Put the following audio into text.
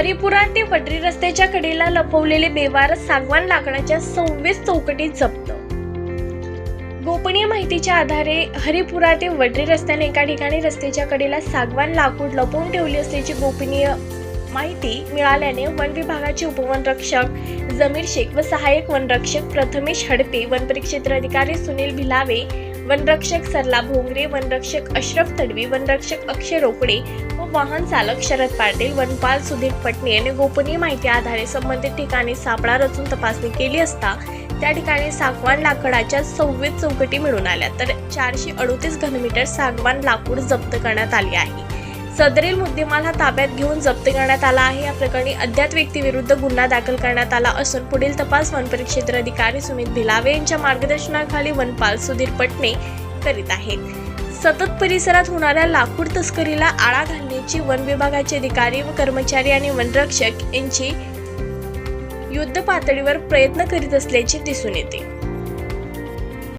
हरिपुरा ते वडरी रस्त्याच्या कडेला लपवलेले बेवार सागवान लाकडाच्या सव्वीस चौकटीत जप्त. गोपनीय माहितीच्या आधारे हरिपुरा ते वडरी रस्त्याने एका ठिकाणी रस्त्याच्या कडेला सागवान लाकूड लपवून ठेवली असल्याची गोपनीय माहिती मिळाल्याने वन विभागाचे उपवनरक्षक जमीर शेख व सहाय्यक वनरक्षक प्रथमेश हडपे वनपरिक्षेत्र अधिकारी सुनील भिलावे वनरक्षक सरला भोंगरे वनरक्षक अशरफ तडवी वनरक्षक अक्षय रोकडे व वाहन चालक शरद पाटील वनपाल सुधीर पटणे यांनी गोपनीय माहिती आधारे संबंधित ठिकाणी सापळा रचून तपासणी केली असता त्या ठिकाणी सागवान लाकडाच्या सव्वीस चौकटी मिळून आल्या. तर चारशे अडोतीस घनमीटर सागवान लाकूड जप्त करण्यात आली आहे. सदरील मुद्देमाल हा ताब्यात घेऊन जप्त करण्यात आला आहे. या प्रकरणी अज्ञात व्यक्तीविरुद्ध गुन्हा दाखल करण्यात आला असून पुढील तपास वनपरिक्षेत्र अधिकारी सुमित भिलावे यांच्या मार्गदर्शनाखाली वनपाल सुधीर पटणे करीत आहेत. सतत परिसरात होणाऱ्या लाकूड तस्करीला आळा घालण्याची वन विभागाचे अधिकारी व कर्मचारी आणि वनरक्षक यांची युद्ध पातळीवर प्रयत्न करीत असल्याचे दिसून येते.